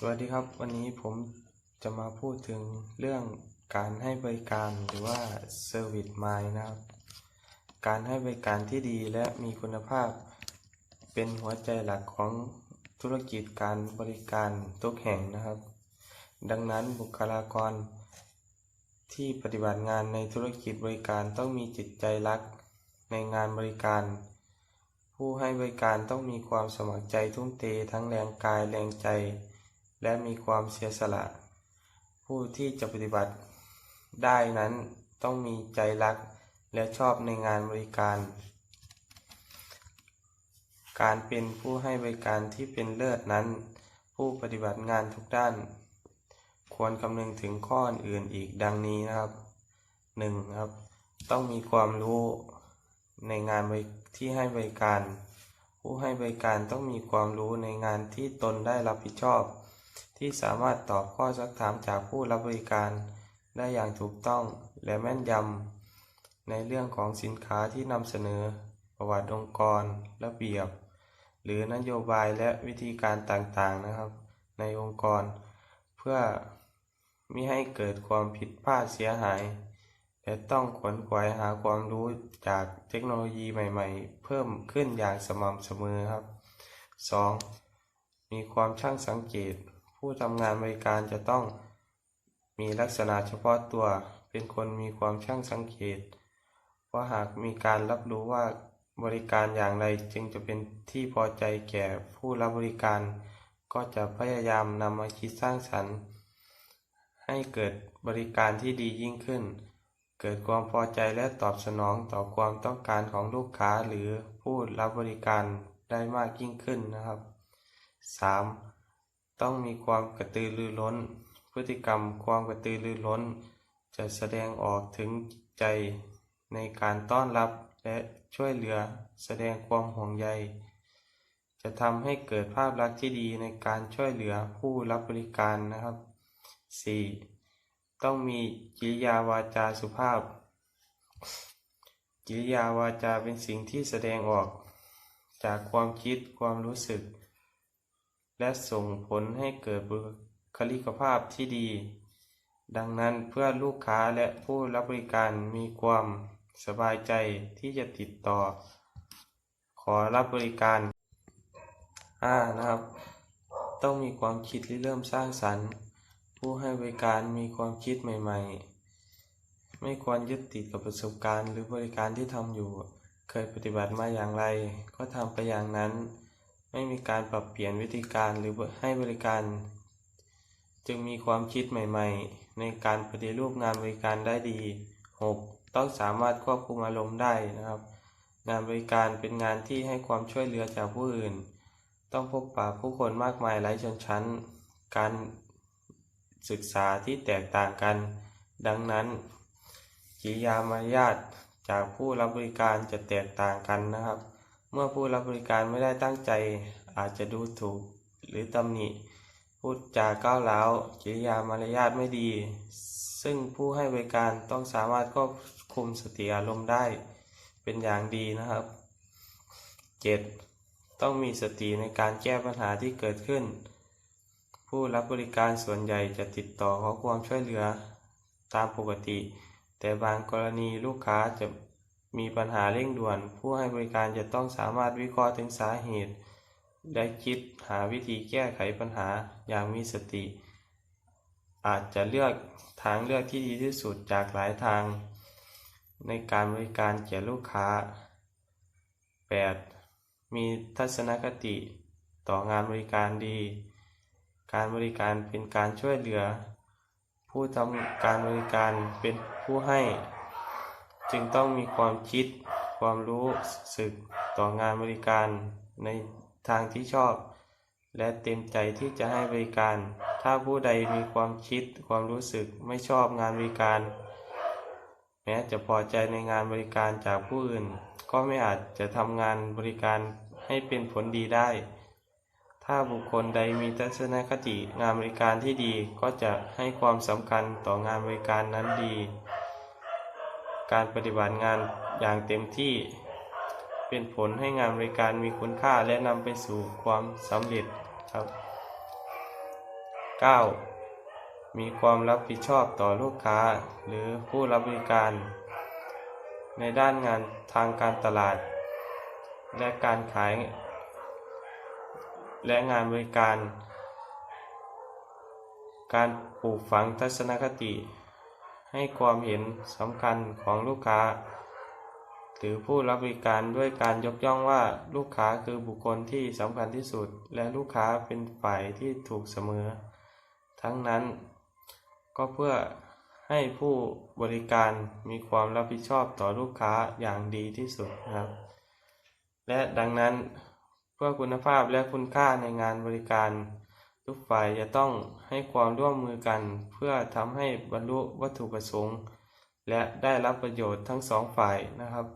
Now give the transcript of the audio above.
สวัสดีครับ วันนี้ผมจะมาพูดถึงเรื่องการให้บริการหรือว่า Service Mind นะครับ การให้บริการที่ดีและมีคุณภาพ เป็นหัวใจหลักของธุรกิจการบริการทุกแห่งนะครับ ดังนั้นบุคลากร ที่ปฏิบัติงานในธุรกิจบริการต้องมีจิตใจรักในงานบริการ ผู้ให้บริการต้องมีความสมัครใจทุ่มเททั้งแรงกายแรงใจ และมีความเสียสละ ผู้ที่จะปฏิบัติได้นั้นต้องมีใจรักและชอบในงานบริการ การเป็นผู้ให้บริการที่เป็นเลิศนั้น ผู้ปฏิบัติงานทุกด้าน ควรคำนึงถึงข้ออื่นอีกดังนี้นะครับ 1. ครับ ต้องมีความรู้ในงานที่ให้บริการ ผู้ให้บริการต้องมีความรู้ในงานที่ตนได้รับผิดชอบ ที่สามารถตอบข้อซักถามจากผู้รับบริการได้อย่างถูกต้องและแม่นยำในเรื่องของสินค้าที่นำเสนอ ประวัติองค์กร ระเบียบ หรือนโยบายและวิธีการต่างๆนะครับ ในองค์กร เพื่อมิให้เกิดความผิดพลาดเสียหาย และต้องขวนขวายหาความรู้จากเทคโนโลยีใหม่ ๆ เพิ่มขึ้นอย่างสม่ำเสมอครับ 2. มีความช่างสังเกต ผู้ทำงานบริการจะต้องมีลักษณะเฉพาะตัว เป็นคนมีความช่างสังเกตเพราหากมีการรับรู้ว่าบริการอย่างไรจึงจะเป็นที่พอใจแก่ผู้รับบริการ ก็จะพยายามนำมาคิดสร้างสรรค์ ให้เกิดบริการที่ดียิ่งขึ้น เกิดความพอใจและตอบสนองต่อความต้องการของลูกค้าหรือผู้รับบริการได้มากยิ่งขึ้นนะครับ 3. ต้องมีความกระตือรือร้น พฤติกรรมความกระตือรือร้น จะแสดงออกถึงใจในการต้อนรับและช่วยเหลือแสดงความห่วงใย จะทำให้เกิดภาพลักษณ์ที่ดีในการช่วยเหลือผู้รับบริการนะครับ 4. ต้องมีกิริยาวาจาสุภาพ กิริยาวาจาเป็นสิ่งที่แสดงออก จากความคิดความรู้สึก และส่งผลให้เกิดบุคลิกภาพที่ดี ดังนั้นเพื่อลูกค้าและผู้รับบริการมีความสบายใจที่จะติดต่อ ขอรับบริการ 5. นะครับ ต้องมีความคิดริเริ่มสร้างสรรค์ ผู้ให้บริการมีความคิดใหม่ ๆ ไม่ควรยึดติดกับประสบการณ์ หรือบริการที่ทำอยู่ เคยปฏิบัติมาอย่างไร ก็ทำไปอย่างนั้น ไม่มีการปรับเปลี่ยนวิธีการหรือให้บริการ จึงมีความคิดใหม่ ๆ ในการปฏิรูปงานบริการได้ดี 6. ต้องสามารถควบคุมอารมณ์ได้นะครับ งานบริการเป็นงานที่ให้ความช่วยเหลือจากผู้อื่น ต้องพบปะผู้คนมากมายหลายชนชั้น การศึกษาที่แตกต่างกัน ดังนั้นกิริยามารยาทจากผู้รับบริการจะแตกต่างกันนะครับ เมื่อผู้รับบริการไม่ได้ตั้งใจอาจจะดูถูกหรือตำหนิ พูดจาก้าวร้าวกิริยามารยาทไม่ดี ซึ่งผู้ให้บริการต้องสามารถควบคุมสติอารมณ์ได้เป็นอย่างดีนะครับ 7. ต้องมีสติในการแก้ปัญหาที่เกิดขึ้น ผู้รับบริการส่วนใหญ่จะติดต่อขอความช่วยเหลือตามปกติ แต่บางกรณีลูกค้าจะ มีปัญหาเร่งด่วน ผู้ให้บริการจะต้องสามารถวิเคราะห์ถึงสาเหตุและคิดหาวิธีแก้ไขปัญหาอย่างมีสติ อาจจะเลือกทางเลือกที่ดีที่สุดจากหลายทาง ในการบริการแก่ลูกค้า 8. มีทัศนคติต่องานบริการดี การบริการเป็นการช่วยเหลือ ผู้ทำการบริการเป็นผู้ให้ จึงต้องมีความคิดความรู้สึกต่องานบริการในทางที่ชอบ และเต็มใจที่จะให้บริการ ถ้าผู้ใดมีความคิดความรู้สึกไม่ชอบงานบริการ แม้จะพอใจในงานบริการจากผู้อื่น ก็ไม่อาจจะทำงานบริการให้เป็นผลดีได้ ถ้าบุคคลใดมีทัศนคติงานบริการที่ดีก็จะให้ความสำคัญต่องานบริการนั้นดี การปฏิบัติงานอย่างเต็มที่ เป็นผลให้งานบริการมีคุณค่าและนำไปสู่ความสำเร็จครับ 9. มีความรับผิดชอบต่อลูกค้าหรือผู้รับบริการ ในด้านงานทางการตลาด และการขาย และงานบริการ การปลูกฝังทัศนคติ ให้ความเห็นสำคัญของลูกค้า หรือผู้รับบริการด้วยการยกย่องว่าลูกค้าคือบุคคลที่สำคัญที่สุด และลูกค้าเป็นฝ่ายที่ถูกเสมอ ทั้งนั้น ก็เพื่อให้ผู้บริการมีความรับผิดชอบต่อลูกค้าอย่างดีที่สุดครับ และดังนั้นเพื่อคุณภาพและคุณค่าในงานบริการ ทุกฝ่ายจะต้องให้ความร่วมมือกันเพื่อทำให้บรรลุวัตถุประสงค์ และได้รับประโยชน์ทั้งสองฝ่ายนะครับ